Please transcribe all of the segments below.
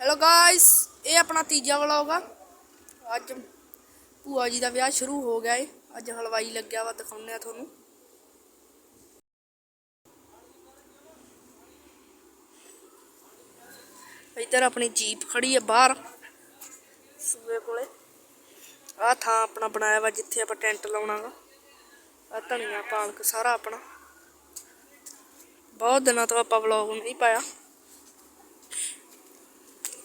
Hello guys ਇਹ ਆਪਣਾ ਤੀਜਾ ਵਲੌਗ ਆ ਅੱਜ ਭੂਆ ਜੀ ਦਾ ਵਿਆਹ ਸ਼ੁਰੂ ਹੋ ਗਿਆ ਏ ਅੱਜ ਹਲਵਾਈ ਲੱਗਿਆ ਵਾ ਦਿਖਾਉਂਦੇ ਆ ਤੁਹਾਨੂੰ ਇੱਧਰ ਆਪਣੀ ਜੀਪ ਖੜੀ ਆ ਬਾਹਰ ਸੂਏ ਕੋਲੇ ਆ ਥਾਂ ਆਪਣਾ ਬਣਾਇਆ ਵਾ ਜਿੱਥੇ ਆਪਾਂ ਟੈਂਟ ਲਾਉਣਾਗਾ ਆ ਧਨੀਆ ਪਾਲਕ ਸਾਰਾ ਆਪਣਾ ਬਹੁਤ ਦਿਨਾਂ ਤੋਂ ਆਪਾਂ ਵਲੌਗ ਨਹੀਂ ਪਾਇਆ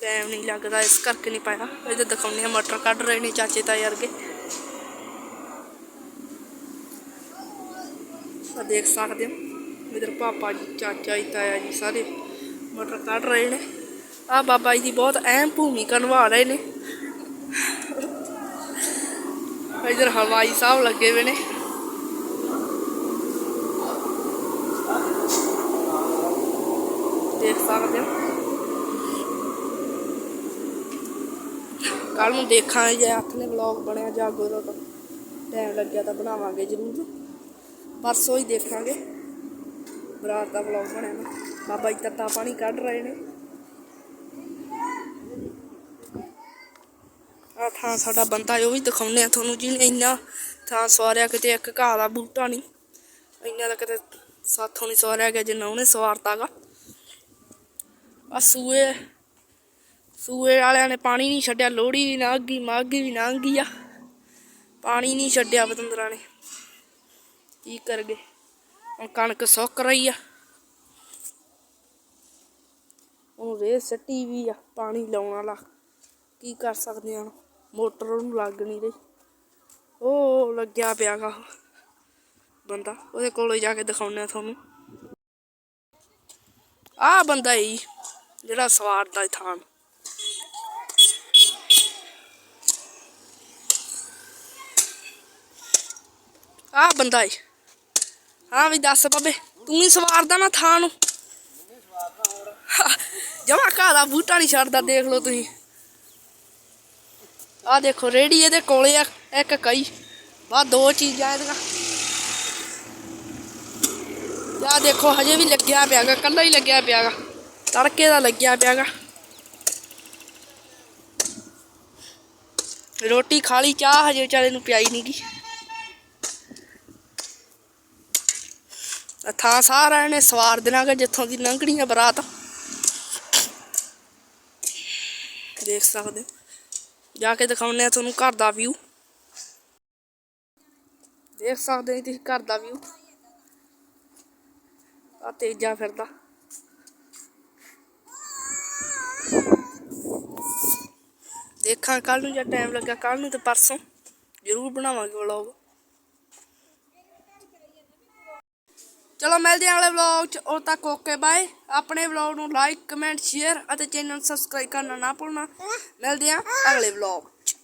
ਟਾਈਮ ਨਹੀਂ ਲੱਗਦਾ, ਇਸ ਕਰਕੇ ਨਹੀਂ ਪਾਇਆ। ਇਹਦੇ ਦਿਖਾਉਂਦੇ ਆ ਮਟਰ ਕੱਢ ਰਹੇ ਨੇ ਚਾਚੇ ਤਾਏ ਵਰਗੇ। ਆ ਦੇਖ ਸਕਦੇ ਹੋ, ਇਧਰ ਪਾਪਾ ਜੀ, ਚਾਚਾ ਜੀ, ਤਾਇਆ ਜੀ ਸਾਰੇ ਮਟਰ ਕੱਢ ਰਹੇ ਨੇ। ਆ ਬਾਬਾ ਜੀ ਦੀ ਬਹੁਤ ਅਹਿਮ ਭੂਮਿਕਾ ਨਿਭਾ ਰਹੇ ਨੇ। ਇਧਰ ਹਵਾਈ ਸਾਹਿਬ ਲੱਗੇ ਹੋਏ ਨੇ। ਦੇਖ ਸਕਦੇ ਹੋ। ਕੱਲ ਨੂੰ ਦੇਖਾਂਗੇ ਜੇ ਹੱਥ ਨੇ ਵਲੌਗ ਬਣਿਆ ਜਾਗੋ ਦਾ ਤਾਂ ਟਾਈਮ ਲੱਗਿਆ ਤਾਂ ਬਣਾਵਾਂਗੇ ਜ਼ਰੂਰ ਪਰਸੋਂ ਹੀ ਦੇਖਾਂਗੇ ਬਰਾਤ ਦਾ ਵਲੌਗ ਬਣਿਆ ਨਾ ਬਾਬਾ ਜੀ ਤੱਤਾ ਪਾਣੀ ਕੱਢ ਰਹੇ ਨੇ ਆ ਥਾਂ ਸਾਡਾ ਬੰਦਾ ਉਹ ਵੀ ਦਿਖਾਉਂਦੇ ਆ ਤੁਹਾਨੂੰ ਜਿਹਨੇ ਇੰਨਾ ਥਾਂ ਸਵਾਰਿਆ ਕਿਤੇ ਇੱਕ ਘਾਹ ਦਾ ਬੂਟਾ ਨਹੀਂ ਇੰਨਾ ਦਾ ਕਿਤੇ ਸਾਥੋਂ ਨਹੀਂ ਸਵਾਰਿਆ ਗਿਆ ਜਿੰਨਾ ਉਹਨੇ ਸਵਾਰਤਾਗਾ ਆ ਸੂਏ ਸੂਏ ਵਾਲਿਆਂ ਨੇ ਪਾਣੀ ਨਹੀਂ ਛੱਡਿਆ ਲੋੜੀ ਵੀ ਲੰਘ ਗਈ ਮਾਘੀ ਵੀ ਲੰਘ ਗਈ ਆ ਪਾਣੀ ਨਹੀਂ ਛੱਡਿਆ ਬਤੰਦਰਾਂ ਨੇ ਕੀ ਕਰ ਗਏ ਹੁਣ ਕਣਕ ਸੁੱਕ ਰਹੀ ਆ ਉਹ ਰੇ ਸੱਟੀ ਵੀ ਆ ਪਾਣੀ ਲਾਉਣ ਵਾਲਾ ਕੀ ਕਰ ਸਕਦੇ ਆ ਮੋਟਰ ਉਹਨੂੰ ਲੱਗ ਨਹੀਂ ਰਹੀ ਉਹ ਲੱਗਿਆ ਪਿਆਗਾ ਬੰਦਾ ਉਹਦੇ ਕੋਲੇ ਜਾ ਕੇ ਦਿਖਾਉਂਦੇ ਆ ਤੁਹਾਨੂੰ ਆ ਬੰਦਾ ਹੀ ਜਿਹੜਾ ਸਵਾਰ ਦਾ ਥਾਂ ਆ ਬੰਦਾ ਏ ਹਾਂ ਵੀ ਦੱਸ ਬਾਬੇ ਤੂੰ ਹੀ ਸਵਾਰਦਾ ਨਾ ਥਾਂ ਨੂੰ ਜਮਾ ਘਾਹ ਦਾ ਬੂਟਾ ਨਹੀਂ ਛੱਡਦਾ ਦੇਖ ਲਓ ਤੁਸੀਂ ਆ ਦੇਖੋ ਰੇੜੀ ਇਹਦੇ ਕੋਲੇ ਆ ਇੱਕ ਕਈ ਬਾ ਦੋ ਚੀਜ਼ਾਂ ਇਹਦੀਆਂ ਆ ਦੇਖੋ ਹਜੇ ਵੀ ਲੱਗਿਆ ਪਿਆਗਾ ਕੱਲਾ ਹੀ ਲੱਗਿਆ ਪਿਆਗਾ ਤੜਕੇ ਦਾ ਲੱਗਿਆ ਪਿਆਗਾ ਰੋਟੀ ਖਾ ਲਈ ਚਾਹ ਹਜੇ ਵਿਚਾਰੇ ਨੂੰ ਪਿਆਈ ਨਹੀਂ ਗੀ ਥਾਂ ਸਾਰਾ ਇਹਨੇ ਸਵਾਰ ਦੇਣਾ ਕਿ ਜਿੱਥੋਂ ਦੀ ਲੰਘਣੀ ਆ ਬਰਾਤ ਦੇਖ ਸਕਦੇ ਹੋ ਜਾ ਕੇ ਦਿਖਾਉਂਦੇ ਆ ਤੁਹਾਨੂੰ ਘਰ ਦਾ ਵਿਊ ਦੇਖ ਸਕਦੇ ਹੋ ਤੁਸੀਂ ਘਰ ਦਾ ਵਿਊ ਆ ਤੇਜਾ ਫਿਰਦਾ ਦੇਖਾਂ ਕੱਲ ਨੂੰ ਜਾਂ ਟਾਈਮ ਲੱਗਾ ਕੱਲ ਨੂੰ ਤੇ ਪਰਸੋਂ ਜ਼ਰੂਰ ਬਣਾਵਾਂਗੇ ਵਲੌਗ ਚਲੋ ਮਿਲਦੇ ਹਾਂ ਅਗਲੇ ਵਲੌਗ ਚ। ਉਦੋਂ ਤੱਕ ਓਕੇ ਬਾਏ ਆਪਣੇ ਵਲੌਗ ਨੂੰ ਲਾਈਕ ਕਮੈਂਟ ਸ਼ੇਅਰ ਅਤੇ ਚੈਨਲ ਸਬਸਕ੍ਰਾਈਬ ਕਰਨਾ ਨਾ ਭੁੱਲਣਾ। ਮਿਲਦੇ ਹਾਂ ਅਗਲੇ ਵਲੌਗ ਚ।